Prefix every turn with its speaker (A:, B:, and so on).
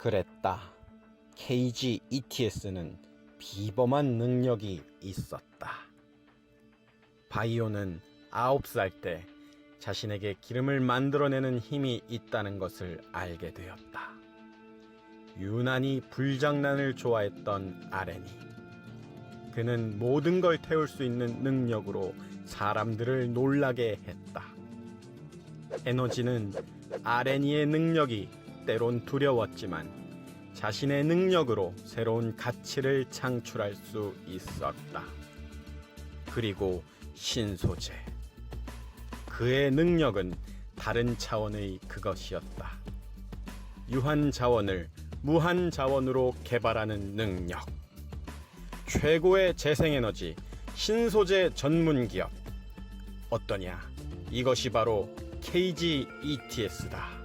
A: 그랬다. KG ETS는 비범한 능력이 있었다. 바이오는 9살 때 자신에게 기름을 만들어내는 힘이 있다는 것을 알게 되었다. 유난히 불장난을 좋아했던 아렌이. 그는 모든 걸 태울 수 있는 능력으로 사람들을 놀라게 했다. 에너지는 아레니의 능력이 때론 두려웠지만 자신의 능력으로 새로운 가치를 창출할 수 있었다. 그리고 신소재. 그의 능력은 다른 차원의 그것이었다. 유한 자원을 무한 자원으로 개발하는 능력. 최고의 재생에너지 신소재 전문 기업. 어떠냐? 이것이 바로 KG ETS다.